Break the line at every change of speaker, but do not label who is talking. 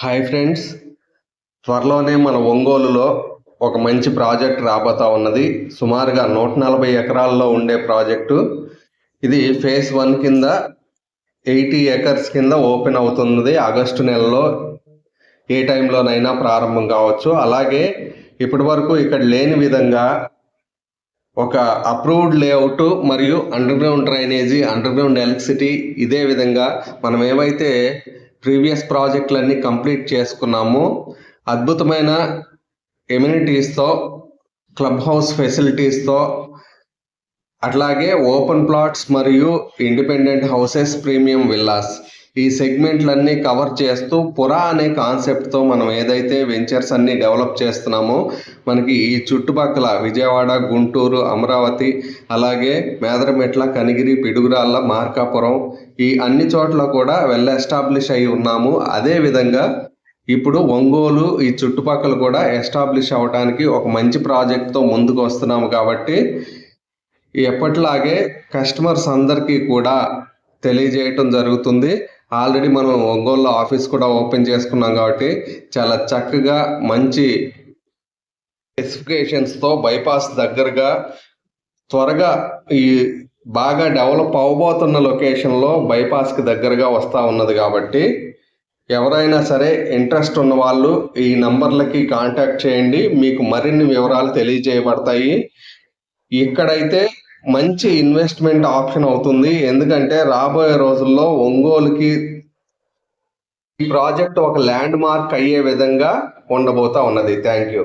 Hi friends. త్వరలోనే మన ఒంగోలులో ఒక మంచి ప్రాజెక్ట్ రాబోతా ఉన్నది. సుమారుగా నూట నలభై ఎకరాల్లో ఉండే ప్రాజెక్టు. ఇది ఫేజ్ వన్ కింద ఎయిటీ ఎకర్స్ కింద ఓపెన్ అవుతుంది ఆగస్టు నెలలో. ఏ టైంలోనైనా ప్రారంభం కావచ్చు. అలాగే ఇప్పటి వరకు ఇక్కడ లేని విధంగా ఒక అప్రూవ్డ్ లేఅవుట్ మరియు అండర్గ్రౌండ్ డ్రైనేజీ అండర్గ్రౌండ్ ఎలక్ట్రిసిటీ ఇదే విధంగా మనం ఏవైతే ప్రీవియస్ ప్రాజెక్టులన్నీ కంప్లీట్ చేసుకున్నాము. అద్భుతమైన ఎమ్యూనిటీస్తో క్లబ్ హౌస్ ఫెసిలిటీస్తో అట్లాగే ఓపెన్ ప్లాట్స్ మరియు ఇండిపెండెంట్ హౌసెస్ ప్రీమియం విల్లాస్. ఈ సెగ్మెంట్లన్నీ కవర్ చేస్తూ పురా అనే కాన్సెప్ట్తో మనం ఏదైతే వెంచర్స్ అన్నీ డెవలప్ చేస్తున్నామో మనకి ఈ చుట్టుపక్కల విజయవాడ గుంటూరు అమరావతి అలాగే మేదరమెట్ల కనిగిరి పిడుగురాళ్ళ మార్కాపురం ఈ అన్ని చోట్ల కూడా వెల్ ఎస్టాబ్లిష్ అయి ఉన్నాము. అదేవిధంగా ఇప్పుడు ఒంగోలు ఈ చుట్టుపక్కల కూడా ఎస్టాబ్లిష్ అవ్వడానికి ఒక మంచి ప్రాజెక్ట్తో ముందుకు వస్తున్నాము కాబట్టి ఎప్పటిలాగే కస్టమర్స్ అందరికీ కూడా తెలియజేయటం జరుగుతుంది. ఆల్రెడీ మనం ఒంగోలులో ఆఫీస్ కూడా ఓపెన్ చేసుకున్నాం కాబట్టి చాలా చక్కగా మంచి స్పెసిఫికేషన్స్తో బైపాస్ దగ్గరగా త్వరగా ఈ బాగా డెవలప్ అవ్వబోతున్న లొకేషన్లో బైపాస్కి దగ్గరగా వస్తూ ఉన్నది కాబట్టి ఎవరైనా సరే ఇంట్రెస్ట్ ఉన్న వాళ్ళు ఈ నంబర్లకి కాంటాక్ట్ చేయండి. మీకు మరిన్ని వివరాలు తెలియజేయబడతాయి. ఇక్కడైతే మంచి ఇన్వెస్ట్మెంట్ ఆప్షన్ అవుతుంది. ఎందుకంటే రాబోయే రోజుల్లో ఒంగోలుకి ఈ ప్రాజెక్ట్ ఒక ల్యాండ్ మార్క్ అయ్యే విధంగా ఉండబోతా ఉన్నది. Thank you